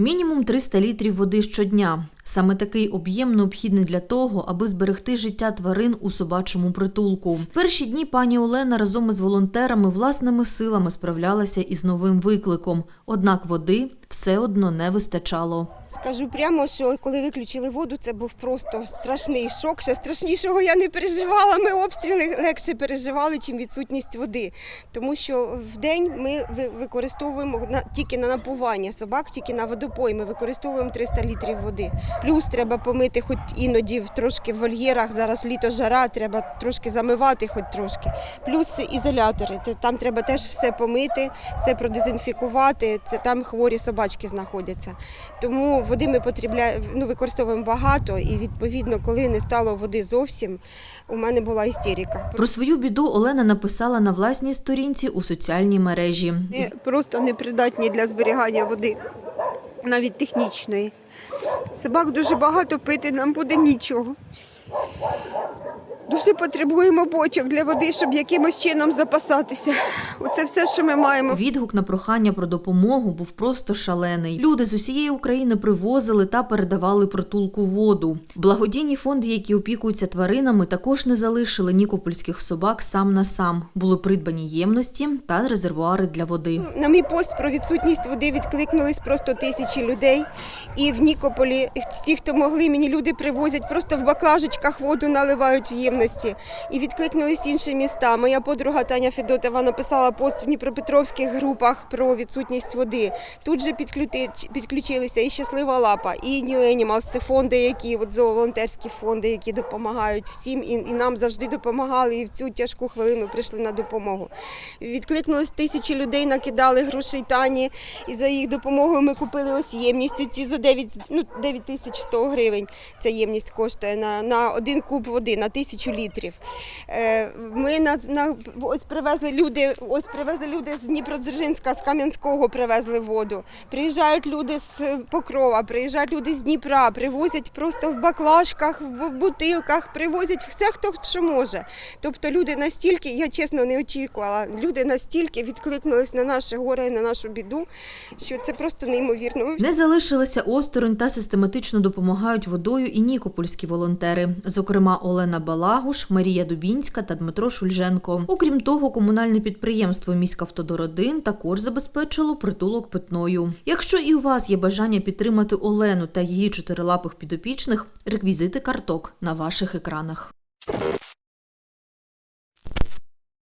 Мінімум 300 літрів води щодня. Саме такий об'єм необхідний для того, аби зберегти життя тварин у собачому притулку. Перші дні пані Олена разом із волонтерами власними силами справлялася із новим викликом. Однак води все одно не вистачало. Скажу прямо, що коли виключили воду, це був просто страшний шок. Ще страшнішого я не переживала. Ми обстріли легше переживали, чим відсутність води. Тому що в день ми використовуємо на, тільки на напування собак, тільки на водопой. Ми використовуємо 300 літрів води. Плюс треба помити, хоч іноді в- трошки в вольєрах. Зараз літо жара, треба трошки замивати, хоч трошки. Плюс ізолятори. Там треба теж все помити, все продезінфікувати. Це там хворі собачки знаходяться. Тому води ми потрібляємо, ну, використовуємо багато, і відповідно, коли не стало води зовсім, у мене була істерика. Про свою біду Олена написала на власній сторінці у соціальній мережі. Ми просто непридатні для зберігання води, навіть технічної. Собак дуже багато пити нам буде нічого. Дуже потребуємо бочок для води, щоб якимось чином запасатися. Оце все, що ми маємо. Відгук на прохання про допомогу був просто шалений. Люди з усієї України привозили та передавали притулку воду. Благодійні фонди, які опікуються тваринами, також не залишили нікопольських собак сам на сам. Були придбані ємності та резервуари для води. На мій пост про відсутність води відкликнулись просто тисячі людей. І в Нікополі всі, хто могли, мені люди привозять, просто в баклажечках воду наливають в ємності. І відкликнулись інші міста. Моя подруга Таня Федотова написала пост в Дніпропетровських групах про відсутність води. Тут же підключилися і щаслива лапа, і New Animals. Це фонди, які от зооволонтерські фонди, які допомагають всім, і, і нам завжди допомагали. І в цю тяжку хвилину прийшли на допомогу. Відкликнулось тисячі людей, накидали грошей Тані, і за їх допомогою ми купили ось ємність. Ці за 9, ну, 9 тисяч 100 гривень. Ця ємність коштує на, на один куб води, на тисячу літрів. Е, Ми на, на, ось привезли люди, ось привезли люди з Дніпродзержинська, з Кам'янського привезли воду. Приїжджають люди з Покрова, приїжджають люди з Дніпра, привозять просто в баклажках, в бутилках, привозять все, хто що може. Тобто люди настільки, я чесно не очікувала, люди настільки відкликнулись на наше горе і на нашу біду, що це просто неймовірно. Не залишилися осторонь та систематично допомагають водою і нікопольські волонтери, зокрема Олена Балагуш, Марія Дубінська та Дмитро Шульженко. Окрім того, комунальне підприємство «Міськавтодор-1» також забезпечило притулок питною. Якщо і у вас є бажання підтримати Олену та її чотирилапих підопічних, реквізити карток на ваших екранах.